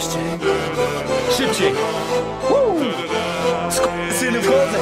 15 Szybciej. Syny wchodzę.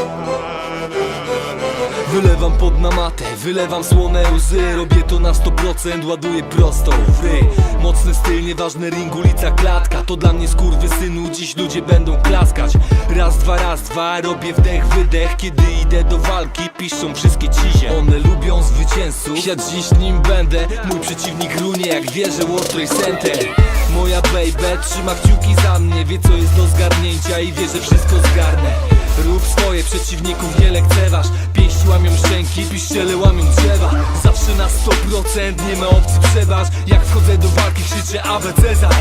Wylewam pod namatę, wylewam słone łzy. Robię to na 100%, ładuję prosto w Mocny styl, nieważny ring, ulica, klatka. To dla mnie skurwy synu, dziś ludzie będą klaskać. Raz, dwa, raz, dwa, robię wdech, wydech. Kiedy idę do walki, piszą wszystkie cizie. One lubią zwycięzców, ja dziś nim będę. Mój przeciwnik runie jak wieże World Trade Center. Moja baby trzyma kciuki za mnie Wie co jest do zgarnięcia i wie, że wszystko zgarnę Rób swoje, przeciwników nie lekceważ Pięści łamią szczęki, piszczele łamią drzewa. Zawsze na 100% nie ma opcji przeważ. Jak wchodzę do walki krzyczę Awe Cezar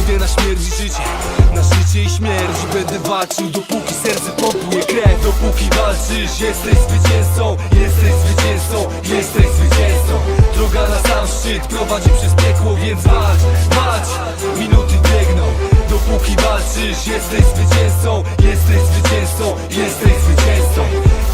Idę na śmierć i życie, na życie i śmierć Będę walczył dopóki serce pompuje krew. Dopóki walczysz jesteś zwycięzcą Jesteś zwycięzcą, jesteś zwycięzcą. Droga na sam szczyt prowadzi przez piekło Więc walcz, walcz, biegną Dopóki walczysz jesteś zwycięzcą Jesteś zwycięzcą, jesteś zwycięzcą.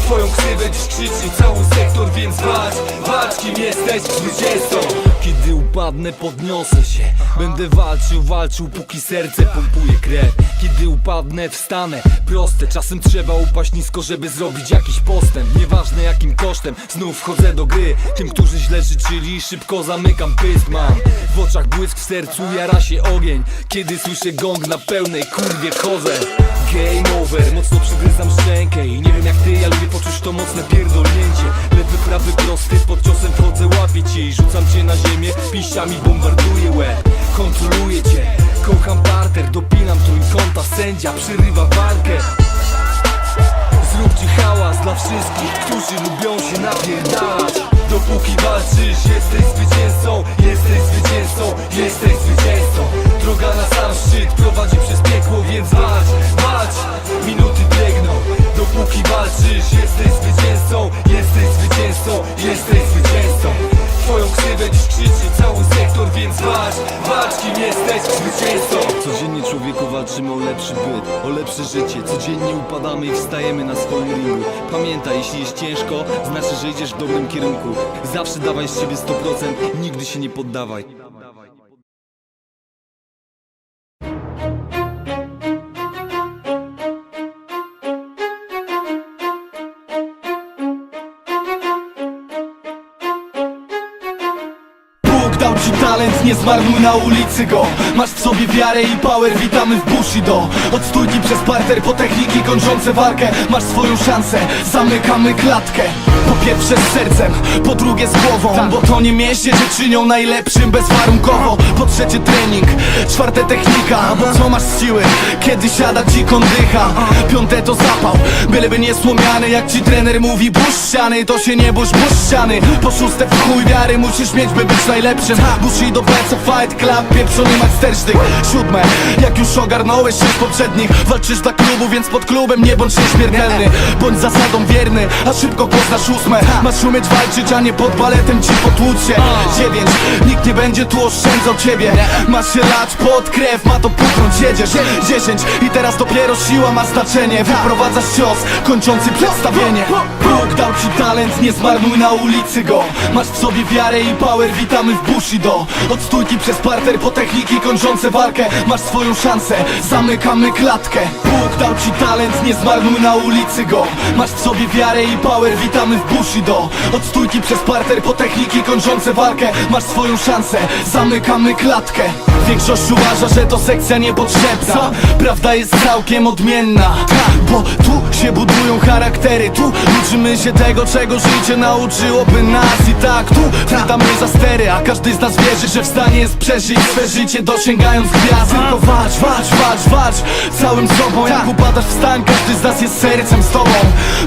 Twoją ksywę dziś krzyczy cały sektor Więc walcz, walcz kim jesteś zwycięzcą. Kiedy upadnę podniosę się. Będę walczył, walczył póki serce pompuje krew. Kiedy upadnę wstanę. Proste, czasem trzeba upaść nisko żeby zrobić jakiś postęp. Nieważne jakim kosztem, znów wchodzę do gry. Tym, którzy źle życzyli, szybko zamykam pysk mam. W oczach błysk, w sercu jara się ogień. Kiedy słyszę gong na pełnej kurwie chodzę Game over, mocno przygryzam szczękę I nie wiem jak ty, ja lubię poczuć to mocne pierdolnięcie. Lewy, prawy, prosty, pod ciosem wchodzę, łapię cię I rzucam cię na ziemię, pięściami bombarduję łeb Kontroluję cię, kocham parter, dopinam trójkąta Sędzia przerywa walkę. Zróbcie hałas dla wszystkich, którzy lubią się napierdalać. Dopóki walczysz, jesteś zwycięzcą Jesteś zwycięzcą, jesteś zwycięzcą Droga na sam szczyt prowadzi przez piekło, więc walcz, walcz Minuty biegną Dopóki walczysz, jesteś zwycięzcą Jesteś zwycięzcą, jesteś zwycięzcą. Twoją ksywę dziś krzyczy cały sektor, więc walcz, walcz kim jesteś zwycięzcą. Codziennie człowieku walczymy o lepszy byt, o lepsze życie. Codziennie upadamy i wstajemy na swoim ringu. Pamiętaj, jeśli jest ciężko, znaczy, że idziesz w dobrym kierunku. Zawsze dawaj z siebie 100%, nigdy się nie poddawaj zmarnuj na ulicy go. Masz w sobie wiarę i power, witamy w Bushido. Od stójki przez parter po techniki kończące walkę Masz swoją szansę, zamykamy klatkę. Po pierwsze z sercem, po drugie z głową. Bo to nie mieście cię czynią najlepszym bezwarunkowo. Po trzecie trening, czwarte technika. Bo co masz siły, kiedy siada ci kondycha? Piąte to zapał, byleby nie słomiany. Jak ci trener mówi burz ściany, to się nie burz, burz ściany. Po szóste w chuj wiary musisz mieć, by być najlepszym. Bushido Beco Fight Club, pieprzony majstersztyk. Siódme, jak już ogarnąłeś sześć poprzednich. Walczysz dla klubu, więc pod klubem nie bądź nieśmiertelny. Bądź zasadą wierny, a szybko poznasz ósme. Masz umieć walczyć, a nie pod baletem ci potłucie Dziewięć, nikt nie będzie tu oszczędzał ciebie. Masz się lać pod krew, ma to puknąć, jedziesz. Dziesięć, i teraz dopiero siła ma znaczenie. Wyprowadzasz cios, kończący przedstawienie. Bóg dał ci talent, nie zmarnuj na ulicy go. Masz w sobie wiarę i power, witamy w Bushido. Od stójki przez parter po techniki kończące walkę. Masz swoją szansę, zamykamy klatkę. Bóg dał ci talent, nie zmarnuj na ulicy go. Masz w sobie wiarę i power, witamy w Bushido Od stójki przez parter po techniki kończące walkę. Masz swoją szansę, zamykamy klatkę. Większość uważa, że to sekcja niepotrzebna. Prawda jest całkiem odmienna. Bo tu się budują charaktery. Tu uczymy się tego, czego życie nauczyłoby nas. I tak tu chwytamy za stery A każdy z nas wierzy, że w stanie jest przeżyć swe życie Dosięgając gwiazd. Tylko walcz, walcz, walcz, walcz Całym sobą, jak upadasz w stan Każdy z nas jest sercem z tobą.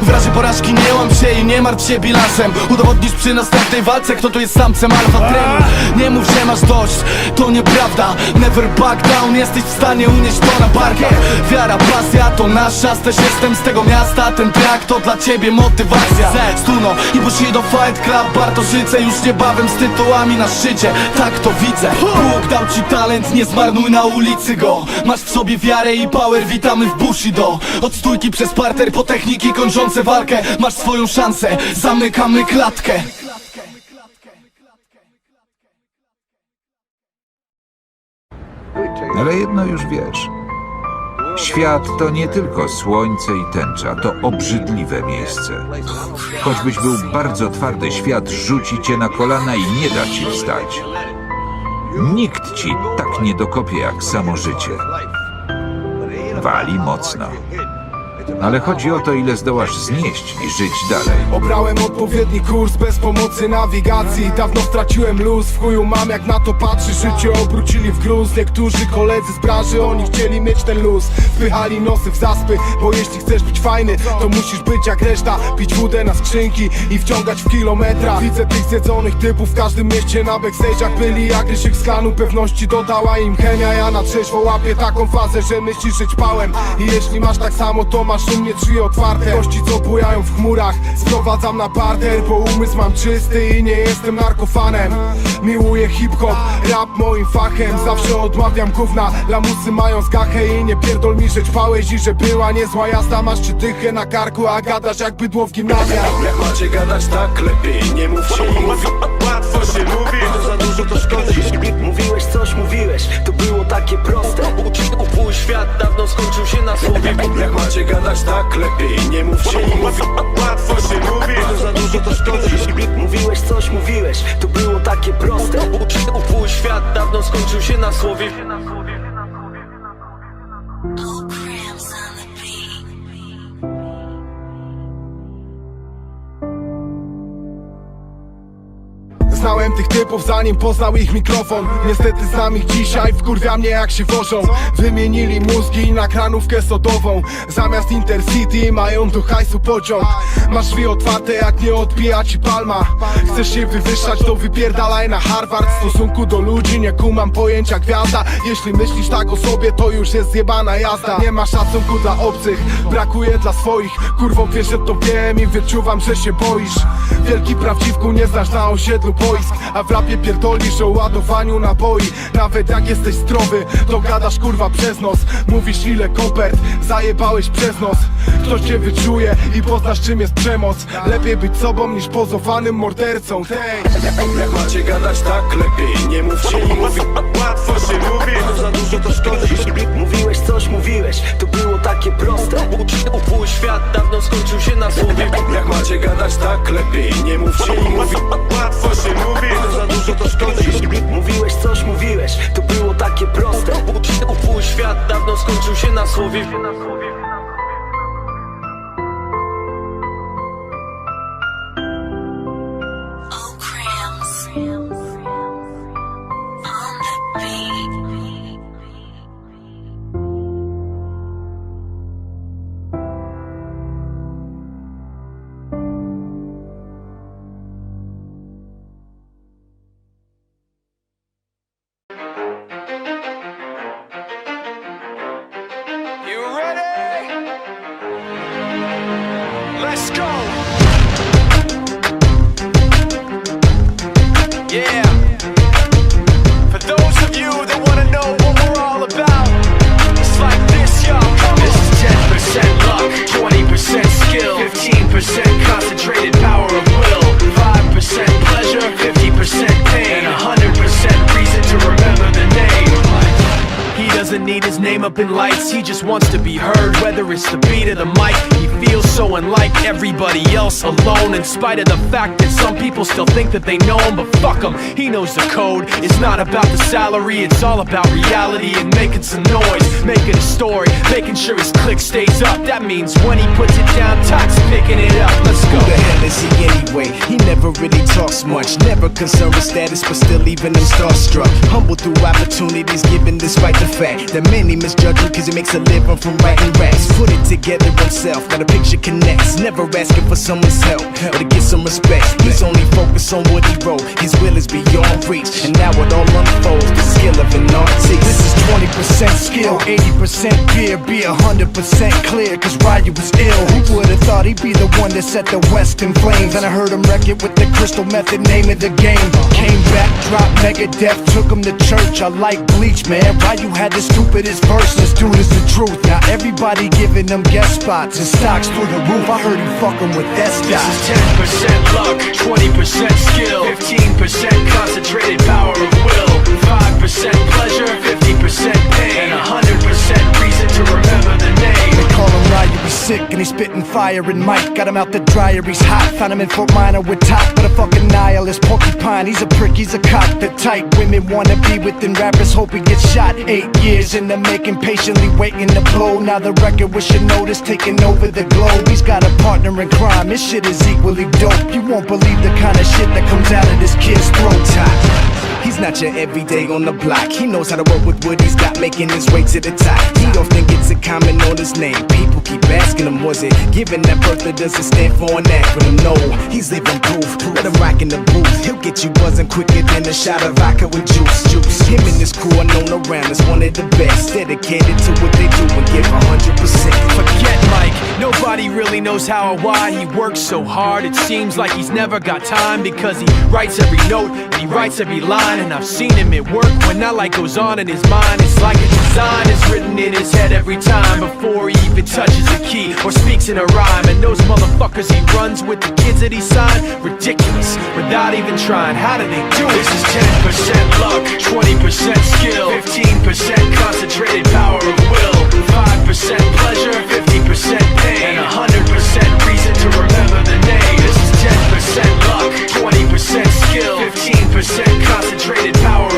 W razie porażki nie łam się i nie martw się bilansem. Udowodnisz przy następnej walce, kto tu jest samcem alfa trening Nie mów, że masz dość, to nieprawda. Never back down, jesteś w stanie unieść to na barkach Wiara, pasja to nasz czas, też jestem z tego miasta. Ten track to dla ciebie motywacja. Stuno i Bushido Fight Club Bartoszyce już niebawem z tytułami na szczycie. Tak to widzę Bóg dał ci talent, nie zmarnuj na ulicy go Masz w sobie wiarę i power, witamy w Bushido Od stójki przez parter po techniki kończące walkę Masz swoją szansę, zamykamy klatkę Ale jedno już wiesz. Świat to nie tylko słońce i tęcza, to obrzydliwe miejsce. Choćbyś był bardzo twardy, świat rzuci cię na kolana i nie da ci wstać. Nikt ci tak nie dokopie jak samo życie. Wali mocno. Ale chodzi o to, ile zdołasz znieść i żyć dalej. Obrałem odpowiedni kurs bez pomocy nawigacji. Dawno straciłem luz, w chuju mam jak na to patrzy. Życie obrócili w gruz, niektórzy koledzy z branży Oni chcieli mieć ten luz, wpychali nosy w zaspy Bo jeśli chcesz być fajny, to musisz być jak reszta. Pić wódę na skrzynki i wciągać w kilometra. Widzę tych zjedzonych typów w każdym mieście Na backstage'ach. Byli jak Rysiek z klanu Pewności dodała im chemia. Ja na trzeźwo łapię taką fazę, że myślisz, że ćpałem. I jeśli masz tak samo, to u mnie drzwi otwarte. Gości co bujają w chmurach. Sprowadzam na parter, bo umysł mam czysty I nie jestem narkofanem. Miłuję hip-hop, rap moim fachem. Zawsze odmawiam gówna Lamusy mają zgachę i nie pierdol mi, że ćpałeś I że była niezła jazda. Masz czy dychę na karku, a gadasz jak bydło w gimnazjach. Jak macie gadać tak lepiej, nie mówcie i mówi Łatwo się mówi, to za dużo to szkodzi. Mówiłeś coś, mówiłeś, to było takie proste. Upój świat dawno skończył się na słowie Jak macie gadać tak lepiej, nie mówcie i mówi Łatwo się mówi, to za dużo to szkodzi. Mówiłeś coś, mówiłeś, to było takie proste. Upój świat dawno skończył się na słowie Znałem tych typów zanim poznał ich mikrofon. Niestety znam ich dzisiaj, wkurwia mnie jak się wożą. Wymienili mózgi na kranówkę sodową. Zamiast Intercity mają do hajsu pociąg. Masz drzwi otwarte jak nie odbija ci palma. Chcesz się wywyższać to wypierdalaj na Harvard. W stosunku do ludzi nie kumam pojęcia gwiazda. Jeśli myślisz tak o sobie to już jest zjebana jazda. Nie ma szacunku dla obcych, brakuje dla swoich. Kurwą wiesz, że to wiem i wyczuwam, że się boisz. Wielki prawdziwku nie znasz na osiedlu boisk A w rapie pierdolisz o ładowaniu naboi. Nawet jak jesteś zdrowy, to gadasz kurwa przez nos. Mówisz ile kopert zajebałeś przez nos. Ktoś cię wyczuje i poznasz czym jest przemoc. Lepiej być sobą niż pozowanym mordercą. Hej! Jak macie gadać tak lepiej, nie mówcie i mówi Łatwo się mówi, to za dużo to szkodzi Mówiłeś coś, mówiłeś, to było takie proste. Upój świat dawno skończył się na słowie. Jak macie gadać tak lepiej, nie mówcie i mówi Łatwo się mówi, to za dużo to szkodzi Mówiłeś coś, mówiłeś, to było takie proste. Upój świat dawno skończył się na słowie name up in lights, he just wants to be heard, whether it's the beat of the mic. He feels so unlike everybody else alone, in spite of the fact that some people still think that they know him, but fuck him, he knows the code. It's not about the salary, it's all about reality and making some noise, making a story, making sure his click stays up. That means when he puts it down, Tox picking it up. Let's go. Who the hell is he anyway? He never really talks much, never concerned with status, but still even them starstruck. Humble through opportunities given despite the fact that many misjudge him because he makes a living from writing raps. Put it together himself, now the picture connects. Never asking for someone's help or to get some respect. He's only focused on what he wrote, his will is beyond reach. And now it all unfolds, the skill of an artist. This is 20% skill, 80% 90% beer, be 100% clear, cause Ryu was ill. Who would've thought he'd be the one that set the West in flames? And I heard him wreck it with the crystal method, name of the game. Came back, dropped Megadeth, took him to church. I like Bleach, man. Ryu had the stupidest verse, this dude is the truth. Now everybody giving them guest spots and stocks through the roof. I heard he fucking with that This is 10% luck, 20% skill, 15% concentrated he's spitting fire and Mike got him out the dryer, he's hot. Found him in Fort Minor with top, but a fucking nihilist Porcupine, he's a prick, he's a cock The type women wanna be within rappers. Hope he gets shot. Eight years in the making, patiently waiting to blow. Now the record with notice taking over the globe. He's got a partner in crime, his shit is equally dope. You won't believe the kind of shit that comes out of this kid's throat top He's not your everyday on the block. He knows how to work with what he's got, making his way to the top. Often gets a comment on his name. People keep asking him, was it given that birth or does it stand for an acronym? No, he's living proof. Let him rock in the booth. He'll get you buzzing quicker than a shot of vodka with juice. Juice. Him and his crew are known around as one of the best. Dedicated to what they do and give 100%. Forget Mike, nobody really knows how or why he works so hard. It seems like he's never got time because he writes every note and he writes every line. And I've seen him at work when that light goes on in his mind. It's like a design is written in his head every time before he even touches a key or speaks in a rhyme. And those motherfuckers he runs with the kids that he signed, ridiculous without even trying. How do they do it? This is 10% luck, 20% skill, 15% concentrated power of will, 5% pleasure, 50% pain, and 100% reason to remember the name. This is 10% luck, 20% skill, 15% concentrated power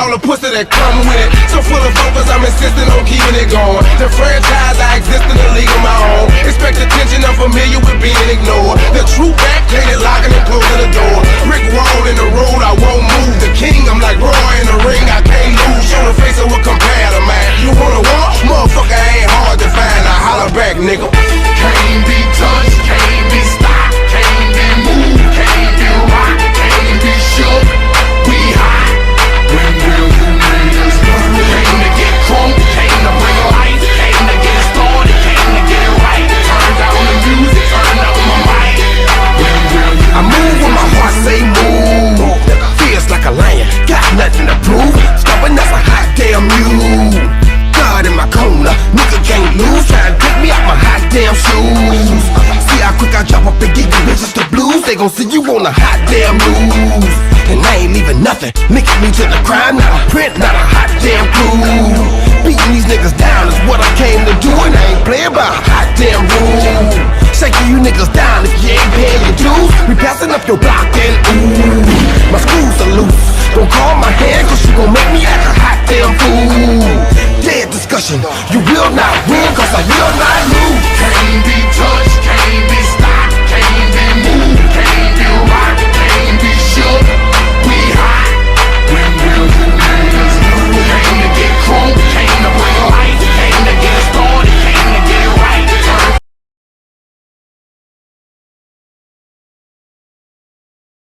all the pussy that come with it. So full of focus, I'm insisting on keeping it going. The franchise, I exist in the league of my own. Expect attention, I'm familiar with being ignored. The true back, painted locking and closing the door. Brick wall in the road, I won't move. The king, I'm like Roy in the ring, I can't lose. Show the face of compare to man. You wanna walk? Motherfucker ain't hard to find. I holler back, nigga. Can't be touched, can't be stopped, nothing. Me to the crime, not a print, not a hot damn clue. Beating these niggas down is what I came to do, and I ain't playing by a hot damn rule. Shaking you niggas down if you ain't paying your dues. We passing up your block and ooh, my screws are loose. Don't call my hand, cause you gon' make me act a hot damn fool. Dead discussion, you will not win, cause I will not